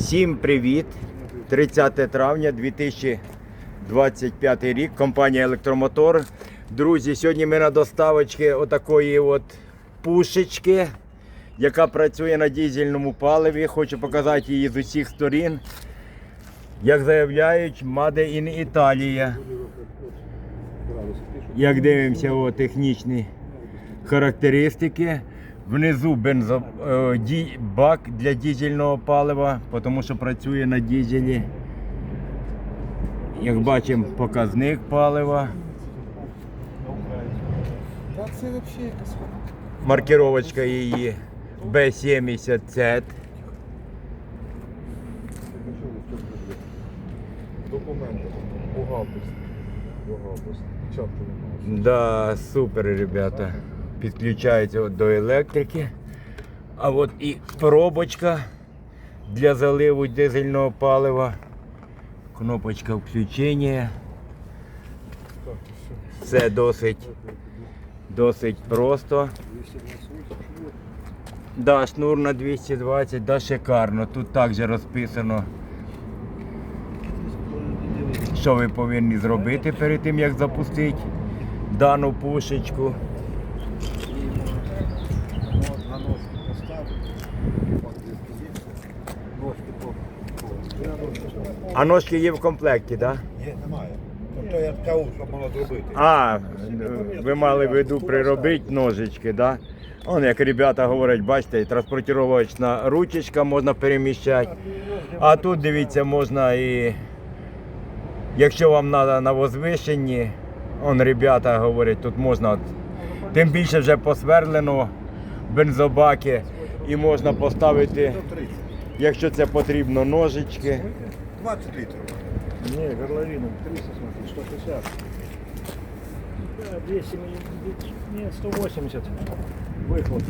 Всім привіт! 30 травня 2025 рік. Компанія Електромотор. Друзі, сьогодні ми на доставочці отакої от пушечки, яка працює на дизельному паливі. Хочу показати її з усіх сторін. Як заявляють, Made in Italia. Як дивимося, о, технічні характеристики. Внизу бензо, е, ді- бак для дизельного палива, тому що працює на дизелі. Як бачимо, показник палива. Маркировочка її B70Z. документи. Бухгалтерські. Бухгалтерські. Да, супер, ребята. Підключається до електрики. А от і пробочка для заливу дизельного палива. Кнопочка включення. Все досить, досить просто. Да, шнур на 220, да, шикарно. Тут також розписано, що ви повинні зробити перед тим, як запустити дану пушечку. На ножку поставити. От десь є. Ножки по. по- Я ножки ставлю. А ножки є в комплекті, так? Да? Ні, немає. Тобто я кажу, що можна зробити. А, ви мали в виду приробити ножички, да? Он, як ребята говорять, бачите, транспортировочна ручечка можна переміщати. А тут дивіться, можна і. Якщо вам треба на возвишенні, он ребята говорять, тут можна. Тим більше вже посверлено бензобаки і можна поставити, 130. Якщо це потрібно, ножички. 20 літрів. Не, горловина 300, смотри, 160. Да, 200, нет, 180. Выхлоп.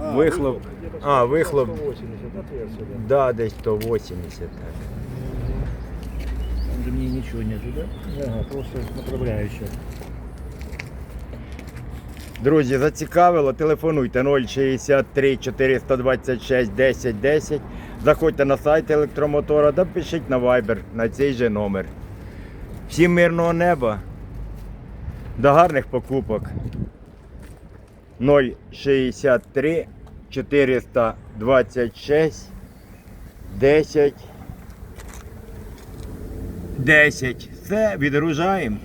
А, Вихлоп. Где-то А, вихлоп. 180 отверстие, да. Да, десь 180. Так. Там же мне ничего нету, да? Ага, просто направляющая. Друзі, зацікавило, телефонуйте 063 426 10 10. Заходьте на сайт електромотора та пишіть на Viber на цей же номер. Всім мирного неба. До гарних покупок. 063 426 10 10. Все, відгружаємо.